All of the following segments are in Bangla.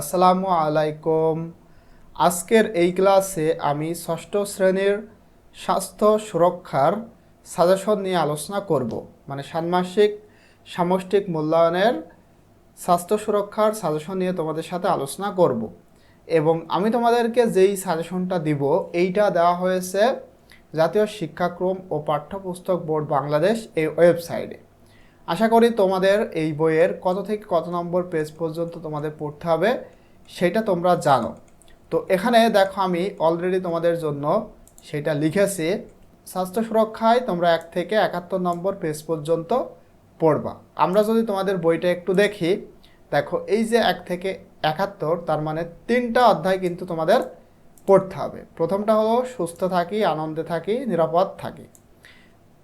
আসসালামু আলাইকুম। আজকের এই ক্লাসে আমি ষষ্ঠ শ্রেণির স্বাস্থ্য সুরক্ষার সাজেশন নিয়ে আলোচনা করব। মানে ষান্মাসিক সামষ্টিক মূল্যায়নের স্বাস্থ্য সুরক্ষার সাজেশন নিয়ে তোমাদের সাথে আলোচনা করব। এবং আমি তোমাদেরকে যেই সাজেশনটা দিব, এইটা দেওয়া হয়েছে জাতীয় শিক্ষাক্রম ও পাঠ্যপুস্তক বোর্ড বাংলাদেশ এই ওয়েবসাইটে। আশা করি তোমাদের এই বইয়ের কত থেকে কত নম্বর পেজ পর্যন্ত তোমাদের পড়তে হবে সেটা তোমরা জানো। তো এখানে দেখো আমি অলরেডি তোমাদের জন্য সেটা লিখেছি, স্বাস্থ্য সুরক্ষায় তোমরা এক থেকে একাত্তর নম্বর পেজ পর্যন্ত পড়বা। আমরা যদি তোমাদের বইটা একটু দেখি, দেখো এই যে এক থেকে একাত্তর, তার মানে তিনটা অধ্যায় কিন্তু তোমাদের পড়তে হবে। প্রথমটা হলো সুস্থ থাকি, আনন্দে থাকি, নিরাপদ থাকি।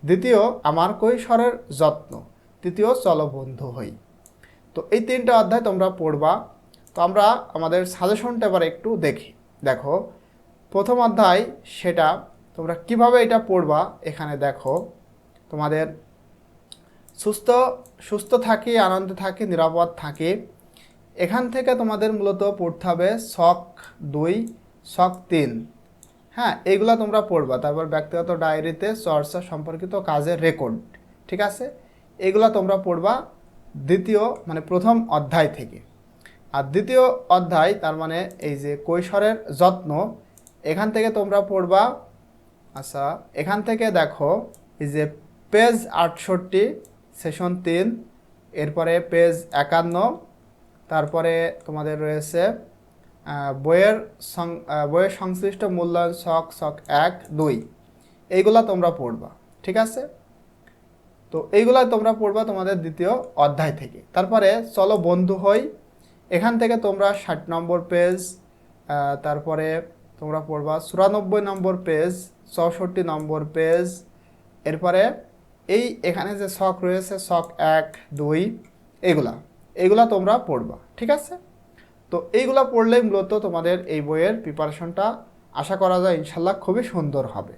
দ্বিতীয়, আমার কৈশোরের যত্ন। তৃতীয় চলো বন্ধু হই। তো এই তিনটা অধ্যায় তোমরা পড়বা। তো আমরা আমাদের সাজেশনটা এবার একটু দেখি। দেখো, প্রথম অধ্যায় সেটা, তোমরা কীভাবে এটা পড়বা এখানে দেখো। তোমাদের সুস্থ সুস্থ থাকি, আনন্দে থাকি, নিরাপদ থাকি। এখান থেকে তোমাদের মূলত পড়তে হবে শখ দুই, শখ তিন। হ্যাঁ এগুলো তোমরা পড়বা। তারপর ব্যক্তিগত ডায়েরিতে চর্চা সম্পর্কিত কাজের রেকর্ড ঠিক আছে? এগুলা তোমরা পড়বা দ্বিতীয় মানে প্রথম অধ্যায় থেকে। আর দ্বিতীয় অধ্যায়, তার মানে এই যে কৈশোরের যত্ন, এখান থেকে তোমরা পড়বা আচ্ছা এখান থেকে দেখো, এই যে পেজ আটষট্টি, সেশন তিন, এরপরে পেজ একান্ন, তারপরে তোমাদের রয়েছে বইয়ের সং- বইয়ের সংশ্লিষ্ট মূল্যায়ন শখ শখ এক, দুই, এইগুলা তোমরা পড়বা, ঠিক আছে? তো এইগুলা তোমরা পড়বা তোমাদের দ্বিতীয় অধ্যায় থেকে। তারপরে চলো বন্ধু হই। এখান থেকে তোমরা ষাট নম্বর পেজ তারপরে তোমরা পড়বা চুরানব্বই নম্বর পেজ, চৌষট্টি নম্বর পেজ। এরপরে এই এখানে যে শখ রয়েছে শখ এক, দুই, এগুলা। এগুলা তোমরা পড়বা, ঠিক আছে? তো এইগুলা পড়লেই মূলত তোমাদের এই বইয়ের প্রিপারেশনটা আশা করা যায় ইনশাল্লাহ খুবই সুন্দর হবে।